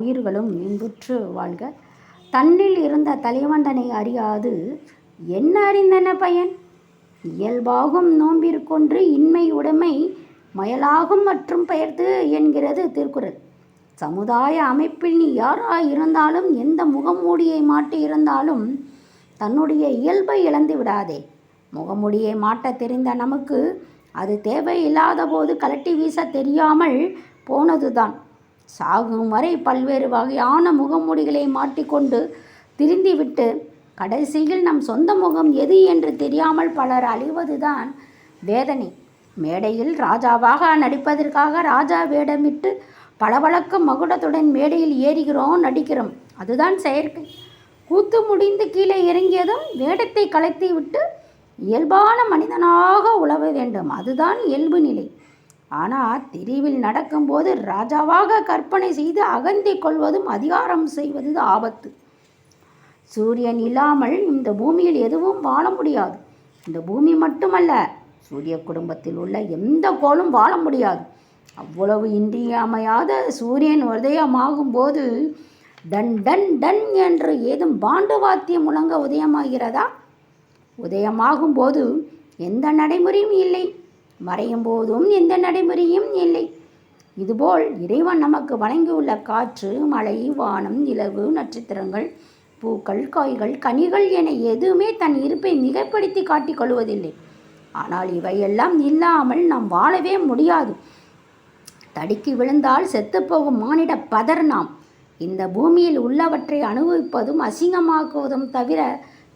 உயிர்களும் இன்புற்று வாழ்க. தன்னில் இருந்த தலைவண்டனை அறியாது. என்ன அறிந்தன பயன்? இயல்பாகும் நோன்பிற்கொன்று இன்மை உடைமை மயலாகும் மற்றும் பெயர்த்து என்கிறது திருக்குறள். சமுதாய அமைப்பில் நீ யாராய் இருந்தாலும் எந்த முகமூடியை மாட்டி இருந்தாலும் தன்னுடைய இயல்பை இழந்து விடாதே. முகமூடியை மாட்ட தெரிந்த நமக்கு அது தேவையில்லாத போது கலட்டி வீச தெரியாமல் போனதுதான். சாகும் வரை பல்வேறு வகையான முகமூடிகளை மாட்டிக்கொண்டு திரிந்துவிட்டு கடைசியில் நம் சொந்த முகம் எது என்று தெரியாமல் பலர் அழிவதுதான் வேதனை. மேடையில் ராஜாவாக நடிப்பதற்காக ராஜா வேடமிட்டு பளபளக்க மகுடத்துடன் மேடையில் ஏறுகிறோம் நடிக்கிறோம். அதுதான் செயற்கை. கூத்து முடிந்து கீழே இறங்கியதும் வேடத்தை கலைத்து விட்டு இயல்பான மனிதனாக உழவ வேண்டும். அதுதான் இயல்பு நிலை. ஆனால் திரிவில் நடக்கும்போது ராஜாவாக கற்பனை செய்து அகந்தி கொள்வதும் அதிகாரம் செய்வது ஆபத்து. சூரியன் இல்லாமல் இந்த பூமியில் எதுவும் வாழ முடியாது. இந்த பூமி மட்டுமல்ல சூரிய குடும்பத்தில் உள்ள எந்த கோளும் வாழ முடியாது. அவ்வளவு இன்றியமையாத சூரியன் உதயமாகும் போது டன் டன் டன் என்று ஏதும் பாண்டு வாத்தியம் முழங்க உதயமாகிறதா? உதயமாகும் போது எந்த நடைமுறையும் இல்லை. மறையும் போதும் எந்த நடைமுறையும் இல்லை. இதுபோல் இறைவன் நமக்கு வழங்கியுள்ள காற்று மழை வானம் நிலவு நட்சத்திரங்கள் பூக்கள் காய்கள் கனிகள் என எதுவுமே தன் இருப்பை மிகப்படுத்தி காட்டிக் கொள்வதில்லை. ஆனால் இவையெல்லாம் இல்லாமல் நாம் வாழவே முடியாது. தடுக்கி விழுந்தால் செத்துப்போகும் மானிட பதர் நாம். இந்த பூமியில் உள்ளவற்றை அனுபவிப்பதும் அசிங்கமாக்குவதும் தவிர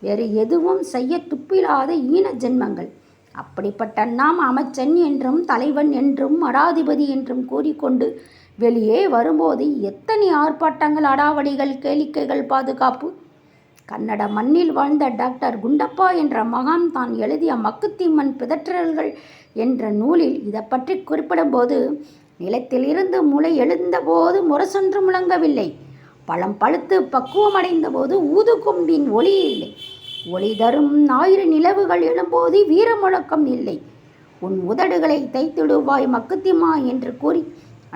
வேறு எதுவும் செய்ய துப்பில்லாத ஈன ஜென்மங்கள். அப்படிப்பட்ட நாம் அமைச்சன் என்றும் தலைவன் என்றும் மடாதிபதி என்றும் கூறிக்கொண்டு வெளியே வரும்போது எத்தனை ஆர்ப்பாட்டங்கள் அடாவடிகள் கேளிக்கைகள் பாதுகாப்பு? கன்னட மண்ணில் வாழ்ந்த டாக்டர் குண்டப்பா என்ற மகான் தான் எழுதிய மக்குத்திம்மன் பிதற்றல்கள் என்ற நூலில் இதை பற்றி குறிப்பிடும்போது நிலத்திலிருந்து முளை எழுந்தபோது முரசொன்று முழங்கவில்லை. பழம் பழுத்து பக்குவமடைந்த போது ஊதுகொம்பின் ஒளி இல்லை. ஒளி தரும் ஞாயிறு நிலவுகள் எழும்போது வீர முழக்கம் இல்லை. உன் உதடுகளை தைத்திடுவாய் மக்குத்திமா என்று கூறி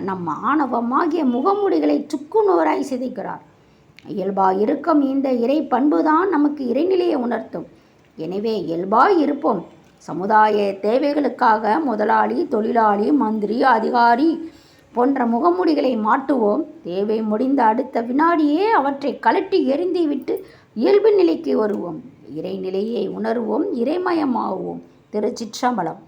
நம் ஆணவமாகிய முகமூடிகளை சுக்குநூறாய் சிதைக்கிறார். இயல்பா இருக்கும் இந்த இறை பண்புதான் நமக்கு இறைநிலையை உணர்த்தும். எனவே இயல்பாய் இருப்போம். சமுதாய தேவைகளுக்காக முதலாளி தொழிலாளி மந்திரி அதிகாரி போன்ற முகமூடிகளை மாட்டுவோம். தேவை முடிந்த அடுத்த வினாடியே அவற்றை கலட்டி எரிந்துவிட்டு இயல்பு நிலைக்கு வருவோம். இறைநிலையை உணர்வோம் இறைமயமாகுவோம் திருச்சிற்றம்பலம்.